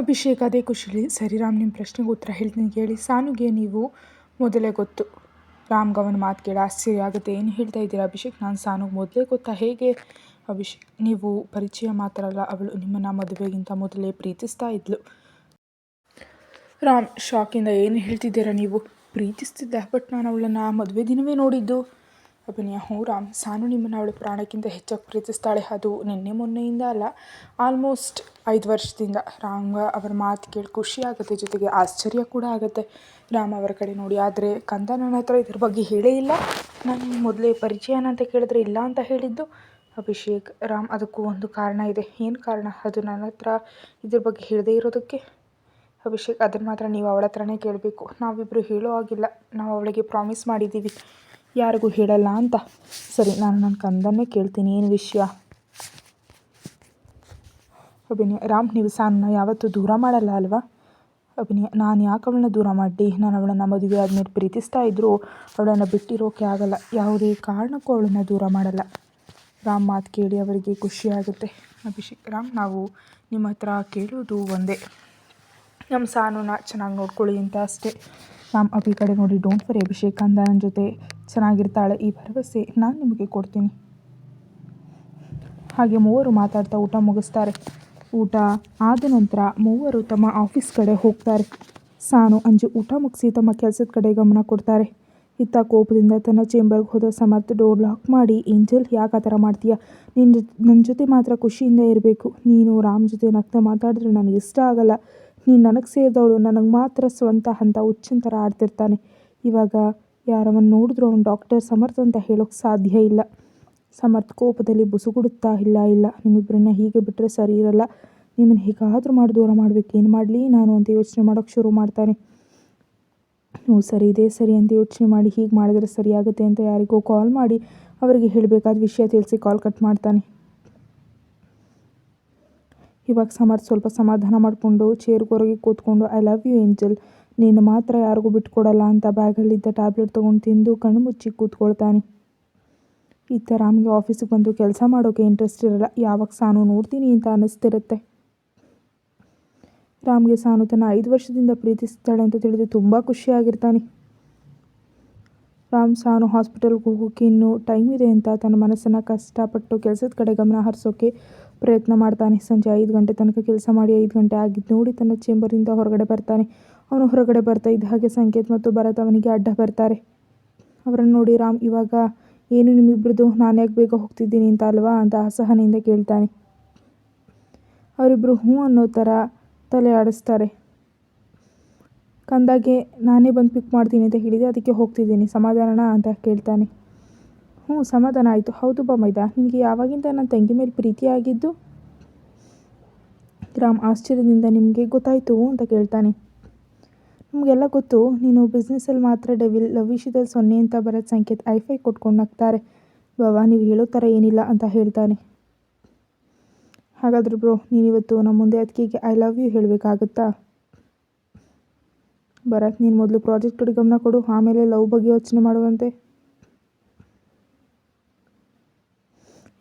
ಅಭಿಷೇಕ್ ಅದೇ ಖುಷಿಲಿ, ಸರಿ ರಾಮ್ ನಿಮ್ಮ ಪ್ರಶ್ನೆಗೆ ಉತ್ತರ ಹೇಳ್ತೀನಿ ಕೇಳಿ. ಸಾನುಗೆ ನೀವು ಮೊದಲೇ ಗೊತ್ತು. ರಾಮ್ಗೆ ಅವನ ಮಾತು ಕೇಳಿ ಆಶ್ಚರ್ಯ ಆಗುತ್ತೆ. ಏನು ಹೇಳ್ತಾ ಇದ್ದೀರಾ ಅಭಿಷೇಕ್? ನಾನು ಸಾನುಗೆ ಮೊದಲೇ ಗೊತ್ತಾ? ಹೇಗೆ? ಅಭಿಷೇಕ್, ನೀವು ಪರಿಚಯ ಮಾತ್ರ ಅಲ್ಲ ಅವಳು ನಿಮ್ಮನ್ನು ಮದುವೆಗಿಂತ ಮೊದಲೇ ಪ್ರೀತಿಸ್ತಾ ಇದ್ಲು. ರಾಮ್, ಶಾಕಿಂದ ಏನು ಹೇಳ್ತಿದ್ದೀರಾ ನೀವು? ಪ್ರೀತಿಸ್ತಿದ್ದೆ, ಬಟ್ ನಾನು ಅವಳನ್ನು ಮದುವೆ ದಿನವೇ ನೋಡಿದ್ದು. ಅಭಿನಯ ಸಾನು ನಿಮ್ಮನ್ನು ಅವಳು ಪ್ರಾಣಕ್ಕಿಂತ ಹೆಚ್ಚಾಗಿ ಪ್ರೀತಿಸ್ತಾಳೆ. ಅದು ನಿನ್ನೆ ಮೊನ್ನೆಯಿಂದ ಅಲ್ಲ ಆಲ್ಮೋಸ್ಟ್ ಐದು ವರ್ಷದಿಂದ. ರಾಮ್ ಅವರ ಮಾತು ಕೇಳಿ ಖುಷಿ ಆಗುತ್ತೆ, ಜೊತೆಗೆ ಆಶ್ಚರ್ಯ ಕೂಡ ಆಗುತ್ತೆ. ರಾಮ್ ಅವರ ಕಡೆ ನೋಡಿ, ಆದರೆ ಕಂದ ನನ್ನ ಹತ್ರ ಇದ್ರ ಬಗ್ಗೆ ಹೇಳೇ ಇಲ್ಲ. ನಾನು ಮೊದಲೇ ಪರಿಚಯನ ಅಂತ ಕೇಳಿದ್ರೆ ಇಲ್ಲ ಅಂತ ಹೇಳಿದ್ದು. ಅಭಿಷೇಕ್, ರಾಮ್, ಅದಕ್ಕೂ ಒಂದು ಕಾರಣ ಇದೆ. ಏನು ಕಾರಣ? ಅದು ನನ್ನ ಹತ್ರ ಇದ್ರ ಬಗ್ಗೆ ಹೇಳದೇ ಇರೋದಕ್ಕೆ. ಅಭಿಷೇಕ್ ಅದನ್ನು ಮಾತ್ರ ನೀವು ಅವಳ ಹತ್ರನೇ ಕೇಳಬೇಕು. ನಾವಿಬ್ಬರು ಹೇಳೋ ಆಗಿಲ್ಲ ನಾವು ಅವಳಿಗೆ ಪ್ರಾಮಿಸ್ ಮಾಡಿದ್ದೀವಿ. ಯಾರಿಗೂ ಹೇಳಲ್ಲ ಅಂತ. ಸರಿ, ನಾನು ನನ್ನ ಕಂದನ್ನೇ ಕೇಳ್ತೀನಿ. ಏನು ವಿಷಯ? ಅಭಿನಯ, ರಾಮ್, ನೀವು ಸಾನ್ನ ಯಾವತ್ತೂ ದೂರ ಮಾಡಲ್ಲ ಅಲ್ವಾ? ಅಭಿನಯ, ನಾನು ಯಾಕೆ ಅವಳನ್ನ ದೂರ ಮಾಡಿ ನಾನು ಅವಳನ್ನು ಮದುವೆ ಆದಮೇಲೆ ಪ್ರೀತಿಸ್ತಾ ಇದ್ದರೂ ಅವಳನ್ನು ಬಿಟ್ಟಿರೋಕೆ ಆಗಲ್ಲ. ಯಾವುದೇ ಕಾರಣಕ್ಕೂ ಅವಳನ್ನು ದೂರ ಮಾಡಲ್ಲ. ರಾಮ್ ಮಾತು ಕೇಳಿ ಅವರಿಗೆ ಖುಷಿಯಾಗುತ್ತೆ. ಅಭಿಷೇಕ್, ರಾಮ್, ನಾವು ನಿಮ್ಮ ಹತ್ರ ಕೇಳೋದು ಒಂದೇ. ನಮ್ಮ ಸಾನುನ ಚೆನ್ನಾಗಿ ನೋಡ್ಕೊಳ್ಳಿ ಅಂತ ಅಷ್ಟೇ. ರಾಮ್ ಅಭಿ ಕಡೆ ನೋಡಿ ಡೋಂಟ್ ವರಿ ಅಭಿಷೇಕ್ ಅಂದ ನನ್ನ ಜೊತೆ ಚೆನ್ನಾಗಿರ್ತಾಳೆ, ಈ ಭರವಸೆ ನಾನು ನಿಮಗೆ ಕೊಡ್ತೀನಿ. ಹಾಗೆ ಮೂವರು ಮಾತಾಡ್ತಾ ಊಟ ಮುಗಿಸ್ತಾರೆ. ಊಟ ಆದ ನಂತರ ಮೂವರು ತಮ್ಮ ಆಫೀಸ್ ಕಡೆ ಹೋಗ್ತಾರೆ. ಸಾನು, ಅಂಜು ಊಟ ಮುಗಿಸಿ ತಮ್ಮ ಕೆಲಸದ ಕಡೆ ಗಮನ ಕೊಡ್ತಾರೆ. ಇತ್ತ ಕೋಪದಿಂದ ತನ್ನ ಚೇಂಬರ್ಗೆ ಹೋದ ಸಮರ್ಥ ಡೋರ್ ಲಾಕ್ ಮಾಡಿ, ಏಂಜಲ್, ಯಾಕೆ ಆ ಥರ ಮಾಡ್ತೀಯ? ನಿನ್ನ ನನ್ನ ಜೊತೆ ಮಾತ್ರ ಖುಷಿಯಿಂದ ಇರಬೇಕು. ನೀನು, ರಾಮ್ ಜೊತೆ ನಗ್ತಾ ಮಾತಾಡಿದ್ರೆ ನನಗೆ ಇಷ್ಟ ಆಗಲ್ಲ. ನೀನು ನನಗೆ ಸೇರಿದವಳು, ನನಗೆ ಮಾತ್ರ ಸ್ವಂತ ಅಂತ ಹುಚ್ಚಿನ ಥರ ಆಡ್ತಿರ್ತಾನೆ. ಇವಾಗ ಯಾರವನ್ನ ನೋಡಿದ್ರು ಅವ್ನು ಡಾಕ್ಟರ್ ಸಮರ್ಥ ಅಂತ ಹೇಳೋಕ್ಕೆ ಸಾಧ್ಯ ಇಲ್ಲ. ಸಮರ್ಥ ಕೋಪದಲ್ಲಿ ಬುಸುಗುಡುತ್ತಾ, ಇಲ್ಲ ಇಲ್ಲ ನಿಮ್ಮಿಬ್ಬರನ್ನ ಹೀಗೆ ಬಿಟ್ಟರೆ ಸರಿ ಇರಲ್ಲ. ನಿಮ್ಮನ್ನು ಹೇಗಾದರೂ ಮಾಡಿ, ದೂರ ಮಾಡಬೇಕು. ಏನು ಮಾಡಲಿ ನಾನು ಅಂತ ಯೋಚನೆ ಮಾಡೋಕ್ಕೆ ಶುರು ಮಾಡ್ತಾನೆ. ನೀವು ಸರಿ, ಇದೆ ಸರಿ ಅಂತ ಯೋಚನೆ ಮಾಡಿ ಹೀಗೆ ಮಾಡಿದ್ರೆ ಸರಿಯಾಗುತ್ತೆ ಅಂತ ಯಾರಿಗೋ ಕಾಲ್ ಮಾಡಿ ಅವರಿಗೆ ಹೇಳಬೇಕಾದ ವಿಷಯ ತಿಳಿಸಿ ಕಾಲ್ ಕಟ್ ಮಾಡ್ತಾನೆ. ಇವಾಗ ಸಮರ್ಥ ಸ್ವಲ್ಪ ಸಮಾಧಾನ ಮಾಡಿಕೊಂಡು ಚೇರ್ಗೊರಗಿ ಕೂತ್ಕೊಂಡು ಐ ಲವ್ ಯು ಏಂಜಲ್ ನೀನು ಮಾತ್ರ ಯಾರಿಗೂ ಬಿಟ್ಕೊಡಲ್ಲ ಅಂತ ಬ್ಯಾಗಲ್ಲಿದ್ದ ಟ್ಯಾಬ್ಲೆಟ್ ತೊಗೊಂಡು ತಿಂದು ಕಣ್ಣು ಮುಚ್ಚಿ ಕೂತ್ಕೊಳ್ತಾನೆ. ಇತ್ತ ರಾಮ್ಗೆ ಆಫೀಸಿಗೆ ಬಂದು ಕೆಲಸ ಮಾಡೋಕ್ಕೆ ಇಂಟ್ರೆಸ್ಟ್ ಇರಲ್ಲ. ಯಾವಾಗ ಸಾನು ನೋಡ್ತೀನಿ ಅಂತ ಅನ್ನಿಸ್ತಿರುತ್ತೆ. ರಾಮ್ಗೆ ಸಾನು ತನ್ನ ಐದು ವರ್ಷದಿಂದ ಪ್ರೀತಿಸ್ತಾಳೆ ಅಂತ ತಿಳಿದು ತುಂಬ ಖುಷಿಯಾಗಿರ್ತಾನೆ. ರಾಮ್ ಸಾನು ಹಾಸ್ಪಿಟಲ್ಗೆ ಹೋಗೋಕ್ಕೆ ಇನ್ನೂ ಟೈಮ್ ಇದೆ ಅಂತ ತನ್ನ ಮನಸ್ಸನ್ನು ಕಷ್ಟಪಟ್ಟು ಕೆಲಸದ ಕಡೆ ಗಮನ ಹರಿಸೋಕ್ಕೆ ಪ್ರಯತ್ನ ಮಾಡ್ತಾನೆ. ಸಂಜೆ ಐದು ಗಂಟೆ ತನಕ ಕೆಲಸ ಮಾಡಿ ಐದು ಗಂಟೆ ಆಗಿದ್ದು ನೋಡಿ ತನ್ನ ಚೇಂಬರಿಂದ ಹೊರಗಡೆ ಬರ್ತಾನೆ. ಅವನು ಹೊರಗಡೆ ಬರ್ತಾ ಇದ್ದ ಹಾಗೆ ಸಂಕೇತ್ ಮತ್ತು ಭರತ್ ಅವನಿಗೆ ಅಡ್ಡ ಬರ್ತಾರೆ. ಅವರನ್ನು ನೋಡಿ ರಾಮ್, ಇವಾಗ ಏನು ನಿಮ್ಮಿಬ್ಬರದು ನಾನು ಯಾಕೆ ಬೇಗ ಹೋಗ್ತಿದ್ದೀನಿ ಅಂತ ಅಲ್ವಾ? ಅಂತ ಅಸಹನೆಯಿಂದ ಕೇಳ್ತಾನೆ. ಅವರಿಬ್ಬರು ಹ್ಞೂ ಅನ್ನೋ ಥರ ತಲೆ ಆಡಿಸ್ತಾರೆ. ಕಂದಾಗೆ ನಾನೇ ಬಂದು ಪಿಕ್ ಮಾಡ್ತೀನಿ ಅಂತ ಹೇಳಿದೆ, ಅದಕ್ಕೆ ಹೋಗ್ತಿದ್ದೀನಿ ಸಮಾಧಾನ ಅಂತ ಕೇಳ್ತಾನೆ. ಹ್ಞೂ, ಸಮಾಧಾನ ಆಯಿತು. ಹೌದು ಬಾ ಮೈದಾ ನಿನಗೆ ಯಾವಾಗಿಂದ ನನ್ನ ತಂಗಿ ಮೇಲೆ ಪ್ರೀತಿ ಆಗಿದ್ದು? ರಾಮ್ ಆಶ್ಚರ್ಯದಿಂದ ನಿಮಗೆ ಗೊತ್ತಾಯಿತು ಅಂತ ಕೇಳ್ತಾನೆ. ನಿಮಗೆಲ್ಲ ಗೊತ್ತು, ನೀನು ಬಿಸ್ನೆಸ್ಸಲ್ಲಿ ಮಾತ್ರ ಡೆವಿಲ್ ಲವ್ ವಿಷಯದಲ್ಲಿ ಸೊನ್ನೆ ಅಂತ ಬರೋದು ಸಂಕೇತ ಐಫೈ ಕೊಟ್ಕೊಂಡು ಹಾಕ್ತಾರೆ ಬಾಬಾ ನೀವು ಹೇಳೋ ಥರ ಏನಿಲ್ಲ ಅಂತ ಹೇಳ್ತಾನೆ. ಹಾಗಾದ್ರೆ ಬ್ರೋ, ನೀನಿವತ್ತು ನಮ್ಮ ಮುಂದೆ ಅದಕ್ಕೆ ಐ ಲವ್ ಯು ಹೇಳಬೇಕಾಗುತ್ತಾ? ಭರತ್, ನೀನು ಮೊದಲು ಪ್ರಾಜೆಕ್ಟ್ ಕಡೆ ಗಮನ ಕೊಡು, ಆಮೇಲೆ ಲವ್ ಬಗ್ಗೆ ಯೋಚನೆ ಮಾಡುವಂತೆ.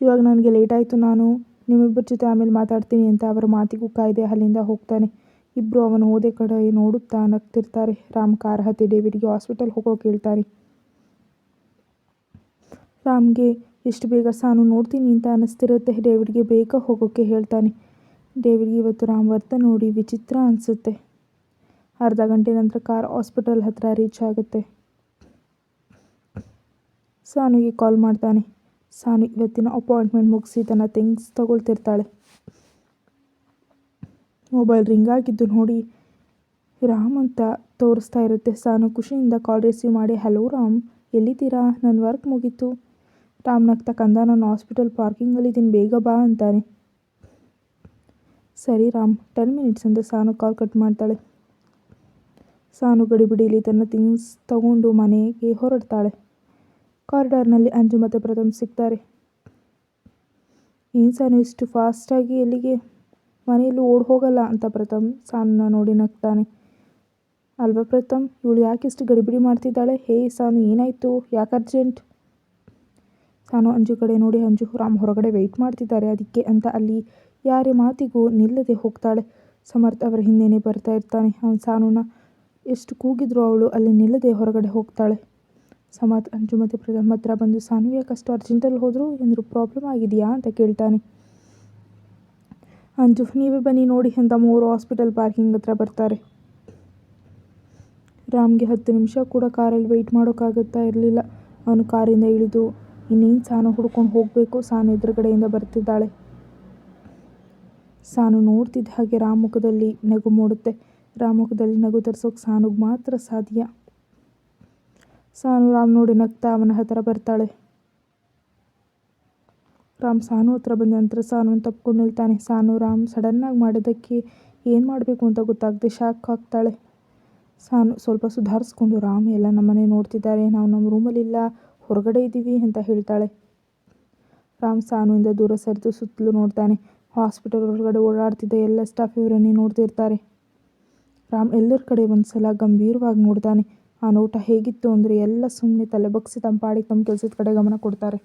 ಇವಾಗ ನನಗೆ ಲೇಟಾಯಿತು ನಾನು ನಿಮ್ಮಿಬ್ಬರ ಜೊತೆ ಆಮೇಲೆ ಮಾತಾಡ್ತೀನಿ ಅಂತ ಅವರ ಮಾತಿಗೂ ಕಾಯ್ದೆ ಅಲ್ಲಿಂದ ಹೋಗ್ತಾನೆ. ಇಬ್ಬರು ಅವನು ಓದೆ ಕಡೆ ನೋಡುತ್ತಾ ನಗ್ತಿರ್ತಾರೆ. ರಾಮ್ ಕಾರ್ ಹತ್ತಿ ಡೇವಿಡ್ಗೆ ಹಾಸ್ಪಿಟಲ್ ಹೋಗೋಕೆ ಹೇಳ್ತಾನೆ. ರಾಮ್ಗೆ ಎಷ್ಟು ಬೇಗ ಸಾನು ನೋಡ್ತೀನಿ ಅಂತ ಅನ್ನಿಸ್ತಿರುತ್ತೆ. ಡೇವಿಡ್ಗೆ ಬೇಗ ಹೋಗೋಕ್ಕೆ ಹೇಳ್ತಾನೆ. ಡೇವಿಡ್ಗೆ ಇವತ್ತು ರಾಮ್ ವರ್ತ ನೋಡಿ ವಿಚಿತ್ರ ಅನಿಸುತ್ತೆ. ಅರ್ಧ ಗಂಟೆ ನಂತರ ಕಾರ್ ಹಾಸ್ಪಿಟಲ್ ಹತ್ರ ರೀಚ್ ಆಗುತ್ತೆ. ಸಾನುಗೆ ಕಾಲ್ ಮಾಡ್ತಾನೆ. ಸಾನು ಇವತ್ತಿನ ಅಪಾಯಿಂಟ್ಮೆಂಟ್ ಮುಗಿಸಿ ತನ್ನ ಥಿಂಗ್ಸ್ ತಗೊಳ್ತಿರ್ತಾಳೆ. ಮೊಬೈಲ್ ರಿಂಗ್ ಆಗಿದ್ದು ನೋಡಿ, ರಾಮ್ ಅಂತ ತೋರಿಸ್ತಾ ಇರುತ್ತೆ. ಸಾನು ಖುಷಿಯಿಂದ ಕಾಲ್ ರಿಸೀವ್ ಮಾಡಿ, ಹಲೋ ರಾಮ್, ಎಲ್ಲಿದ್ದೀರಾ? ನನ್ನ ವರ್ಕ್ ಮುಗೀತು. ರಾಮ್ ನಗ್ತಾ ಕಂದ, ನಾನು ಹಾಸ್ಪಿಟಲ್ ಪಾರ್ಕಿಂಗಲ್ಲಿದ್ದೀನಿ ಬೇಗ ಬಾ ಅಂತಾನೆ. ಸರಿ ರಾಮ್, ಟೆನ್ ಮಿನಿಟ್ಸ್ ಅಂತ ಸಾನು ಕಾಲ್ ಕಟ್ ಮಾಡ್ತಾಳೆ. ಸಾನು ಗಡಿಬಿಡಿಯಲ್ಲಿ ತನ್ನ ಥಿಂಗ್ಸ್ ತಗೊಂಡು ಮನೆಗೆ ಹೊರಡ್ತಾಳೆ. ಕಾರಿಡಾರ್ನಲ್ಲಿ ಅಂಜು ಮತ್ತು ಪ್ರಥಮ್ ಸಿಗ್ತಾರೆ. ಏನು ಸಾನು ಇಷ್ಟು ಫಾಸ್ಟಾಗಿ ಎಲ್ಲಿಗೆ? ಮನೆಯಲ್ಲಿ ಓಡ್ ಹೋಗಲ್ಲ ಅಂತ ಪ್ರಥಮ್ ಸಾನನ್ನ ನೋಡಿ ನಗ್ತಾನೆ. ಅಲ್ವಾ ಪ್ರಥಮ್? ಇವಳು ಯಾಕೆ ಇಷ್ಟು ಗಡಿಬಿಡಿ ಮಾಡ್ತಿದ್ದಾಳೆ? ಹೇ ಸಾನು, ಏನಾಯಿತು? ಯಾಕೆ ಅರ್ಜೆಂಟ್? ಸಾನು ಅಂಜು ಕಡೆ ನೋಡಿ ಅಂಜು ರಾಮ್ ಹೊರಗಡೆ ವೆಯ್ಟ್ ಮಾಡ್ತಿದ್ದಾರೆ. ಅದಕ್ಕೆ ಅಂತ ಅಲ್ಲಿ ಯಾರ ಮಾತಿಗೂ ನಿಲ್ಲದೆ ಹೋಗ್ತಾಳೆ. ಸಮರ್ಥ್ ಅವರ ಹಿಂದೆನೇ ಬರ್ತಾ ಇರ್ತಾನೆ. ಅವನು ಸಾನುನ ಎಷ್ಟು ಕೂಗಿದ್ರು ಅವಳು ಅಲ್ಲಿ ನಿಲ್ಲದೆ ಹೊರಗಡೆ ಹೋಗ್ತಾಳೆ. ಸಮರ್ಥ್ ಅಂಜು ಮತ್ತು ಪ್ರಥಮ್ ಹತ್ರ ಬಂದು ಸಾನ್ವಿಯ ಯಾಕಷ್ಟು ಅರ್ಜೆಂಟಲ್ಲಿ ಹೋದ್ರು? ಏನಾದ್ರು ಪ್ರಾಬ್ಲಮ್ ಆಗಿದೆಯಾ? ಅಂತ ಕೇಳ್ತಾನೆ. ಅಂಜು, ನೀವೇ ಬನ್ನಿ ನೋಡಿ ಅಂತ ಮೂರು ಹಾಸ್ಪಿಟಲ್ ಪಾರ್ಕಿಂಗ್ ಹತ್ರ ಬರ್ತಾರೆ. ರಾಮ್ಗೆ ಹತ್ತು ನಿಮಿಷ ಕೂಡ ಕಾರಲ್ಲಿ ವೆಯ್ಟ್ ಮಾಡೋಕ್ಕಾಗುತ್ತಾ ಇರಲಿಲ್ಲ. ಅವನು ಕಾರಿಂದ ಇಳಿದು, ಇನ್ನೇನು ಸಾನು ಹುಡ್ಕೊಂಡು ಹೋಗಬೇಕು? ಸಾನು ಎದುರುಗಡೆಯಿಂದ ಬರ್ತಿದ್ದಾಳೆ. ಸಾನು ನೋಡ್ತಿದ್ದ ಹಾಗೆ ರಾಮ್ ನಗು ಮೂಡುತ್ತೆ. ರಾಮ್ ಮುಖದಲ್ಲಿ ನಗು ತರಿಸೋಕೆ ಸಾನುಗೆ ಮಾತ್ರ ಸಾಧ್ಯ. ಸಾನು ರಾಮ್ ನೋಡಿ ನಗ್ತಾ ಅವನ ಹತ್ರ ಬರ್ತಾಳೆ. ರಾಮ್ ಸಾನು ಹತ್ರ ಬಂದ ನಂತರ ಸಾನು ತಪ್ಕೊಂಡು ನಿಲ್ತಾನೆ. ಸಾನು ರಾಮ್ ಸಡನ್ನಾಗಿ ಮಾಡಿದ್ದಕ್ಕೆ ಏನು ಮಾಡಬೇಕು ಅಂತ ಗೊತ್ತಾಗದೆ ಶಾಕ್ ಹಾಕ್ತಾಳೆ. ಸಾನು ಸ್ವಲ್ಪ ಸುಧಾರಿಸ್ಕೊಂಡು, ರಾಮ್, ಎಲ್ಲ ನಮ್ಮನೆ ನೋಡ್ತಿದ್ದಾರೆ. ನಾವು ನಮ್ಮ ರೂಮಲ್ಲಿಲ್ಲ ಹೊರಗಡೆ ಇದ್ದೀವಿ ಅಂತ ಹೇಳ್ತಾಳೆ. ರಾಮ್ ಸಾನುವಿಂದ ದೂರ ಸರಿದು ಸುತ್ತಲೂ ನೋಡ್ತಾನೆ. ಹಾಸ್ಪಿಟಲ್ ಹೊರಗಡೆ ಓಡಾಡ್ತಿದ್ದ ಎಲ್ಲ ಸ್ಟಾಫ್ ಇವರನ್ನೇ ನೋಡ್ತಿರ್ತಾರೆ. ರಾಮ್ ಎಲ್ಲರ ಕಡೆ ಒಂದು ಸಲ ಗಂಭೀರವಾಗಿ ನೋಡ್ತಾನೆ. ಆ ನೋಟ ಹೇಗಿತ್ತು ಅಂದರೆ ಎಲ್ಲ ಸುಮ್ಮನೆ ತಲೆ ಬಗ್ಸಿ ತಮ್ಮ ತಮ್ಮ ಕೆಲಸದ ಕಡೆ ಗಮನ ಕೊಡ್ತಾರೆ.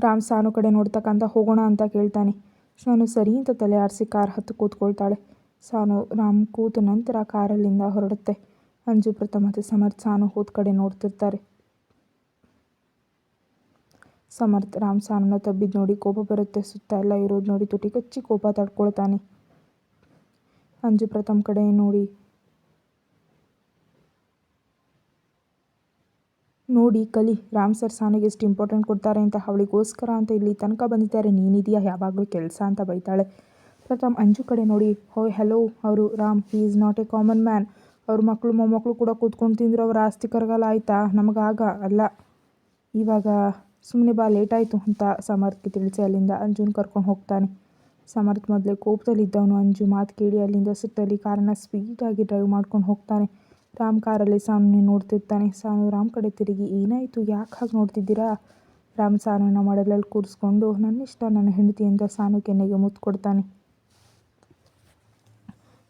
ರಾಮ್ ಸಾನು ಕಡೆ ನೋಡ್ತಕ್ಕಂಥ ಹೋಗೋಣ ಅಂತ ಕೇಳ್ತಾನೆ. ಸಾನು ಸರಿ ಅಂತ ತಲೆ ಆರಿಸಿ ಕಾರ್ ಹತ್ತು ಕೂತ್ಕೊಳ್ತಾಳೆ. ಸಾನು ರಾಮ್ ಕೂತ ನಂತರ ಕಾರಲ್ಲಿಂದ ಹೊರಡುತ್ತೆ. ಅಂಜು ಪ್ರಥಮ ಮತ್ತು ಸಮರ್ಥ್ ಸಾನು ಹೋದ ಕಡೆ ನೋಡ್ತಿರ್ತಾರೆ. ಸಮರ್ಥ್ ರಾಮ್ ಸಾನನ್ನ ತಬ್ಬಿದ್ದು ನೋಡಿ ಕೋಪ ಬರುತ್ತೆ. ಸುತ್ತ ಎಲ್ಲ ಇರೋದು ನೋಡಿ ತುಟಿ ಕಚ್ಚಿ ಕೋಪ ತಡ್ಕೊಳ್ತಾನೆ. ಅಂಜು ಪ್ರಥಮ್ ಕಡೆ ನೋಡಿ. ನೋಡಿ ಕಲಿ, ರಾಮ್ ಸರ್ ಸಾನಿಗೆ ಎಷ್ಟು ಇಂಪಾರ್ಟೆಂಟ್ ಕೊಡ್ತಾರೆ ಅಂತ ಅವಳಿಗೋಸ್ಕರ ಅಂತ ಇಲ್ಲಿ ತನಕ ಬಂದಿದ್ದಾರೆ. ನೀನಿದೆಯಾ? ಯಾವಾಗಲೂ ಕೆಲಸ ಅಂತ ಬೈತಾಳೆ. ಪ್ರಥಮ್ ಅಂಜು ಕಡೆ ನೋಡಿ ಹೋಯ್ ಹಲೋ ಅವರು, Ram he is not a common man ಅವ್ರ ಮಕ್ಕಳು ಮೊಮ್ಮಕ್ಕಳು ಕೂಡ ಕೂತ್ಕೊಂಡು ತಿಂದರು, ಅವ್ರ ಆಸ್ತಿ ಕರಗಲ್ಲ, ಆಯಿತಾ? ನಮಗಾಗ ಅಲ್ಲ. ಇವಾಗ ಸುಮ್ಮನೆ ಬಾ ಲೇಟ್ ಆಯಿತು ಅಂತ ಸಮರ್ಥ್ಗೆ ತಿಳಿಸಿ ಅಲ್ಲಿಂದ ಅಂಜುನ ಕರ್ಕೊಂಡು ಹೋಗ್ತಾನೆ. ಸಮರ್ಥ್ ಮೊದಲೇ ಕೋಪದಲ್ಲಿದ್ದವನು. ಅಂಜು ಮಾತು ಕೇಳಿ ಅಲ್ಲಿಂದ ಸುತ್ತಲಿ ಕಾರನ್ನು ಸ್ಪೀಡಾಗಿ ಡ್ರೈವ್ ಮಾಡ್ಕೊಂಡು ಹೋಗ್ತಾನೆ. ರಾಮ್ ಕಾರಲ್ಲಿ ಸಾನು ನೋಡ್ತಿರ್ತಾನೆ. ಸಾನು ರಾಮ್ ಕಡೆ ತಿರುಗಿ, ಏನಾಯಿತು? ಯಾಕೆ ಹಾಗೆ ನೋಡ್ತಿದ್ದೀರಾ? ರಾಮ್ ಸಾನುನ ಮಡಲಲ್ಲಿ ಕೂರಿಸ್ಕೊಂಡು ನನ್ನ ಹೆಂಡತಿ ಅಂತ ಸಾನು ಕೆನ್ನೆಗೆ ಮುತ್ತು ಕೊಡ್ತಾನೆ.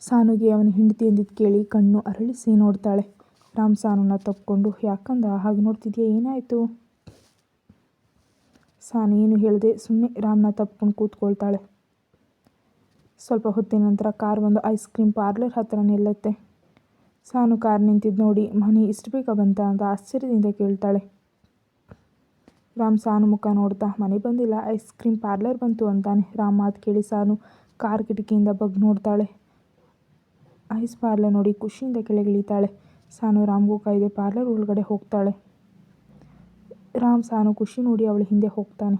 ಸಾನುಗೆ ಅವನ ಹೆಂಡತಿ ಎಂದಿದ್ದು ಕೇಳಿ ಕಣ್ಣು ಅರಳಿಸಿ ನೋಡ್ತಾಳೆ. ರಾಮ್ ಸಾನುನ ತಪ್ಪಿಕೊಂಡು ಯಾಕಂದ? ಹಾಗೆ ನೋಡ್ತಿದ್ಯಾ? ಏನಾಯಿತು? ಸಾನು ಏನು ಹೇಳಿದೆ ಸುಮ್ಮನೆ ರಾಮ್ನ ತಪ್ಕೊಂಡು ಕೂತ್ಕೊಳ್ತಾಳೆ. ಸ್ವಲ್ಪ ಹೊತ್ತಿನ ನಂತರ ಕಾರ್ ಒಂದು ಐಸ್ ಕ್ರೀಮ್ ಪಾರ್ಲರ್ ಹತ್ತಿರ ನಿಲ್ಲುತ್ತೆ. ಸಾನು ಕಾರ್ ನಿಂತಿದ್ದು ನೋಡಿ, ಮನೆ ಇಷ್ಟು ಬೇಗ ಬಂತ? ಅಂತ ಆಶ್ಚರ್ಯದಿಂದ ಕೇಳ್ತಾಳೆ. ರಾಮ್ ಸಾನು ಮುಖ ನೋಡ್ತಾ, ಮನೆ ಬಂದಿಲ್ಲ, ಐಸ್ ಕ್ರೀಮ್ ಪಾರ್ಲರ್ ಬಂತು ಅಂತಾನೆ. ರಾಮ್ ಮಾತು ಕೇಳಿ ಸಾನು ಕಾರ್ ಕಿಟಕಿಯಿಂದ ಬಗ್ ನೋಡ್ತಾಳೆ. ಐಸ್ ಪಾರ್ಲರ್ ನೋಡಿ ಖುಷಿಯಿಂದ ಕೆಳಗಿಳಿತಾಳೆ. ಸಾನು ರಾಮ್ಗೂ ಕಾಯ್ದೆ ಪಾರ್ಲರ್ ಒಳಗಡೆ ಹೋಗ್ತಾಳೆ. ರಾಮ್ ಸಾನು ಖುಷಿ ನೋಡಿ ಅವಳ ಹಿಂದೆ ಹೋಗ್ತಾನೆ.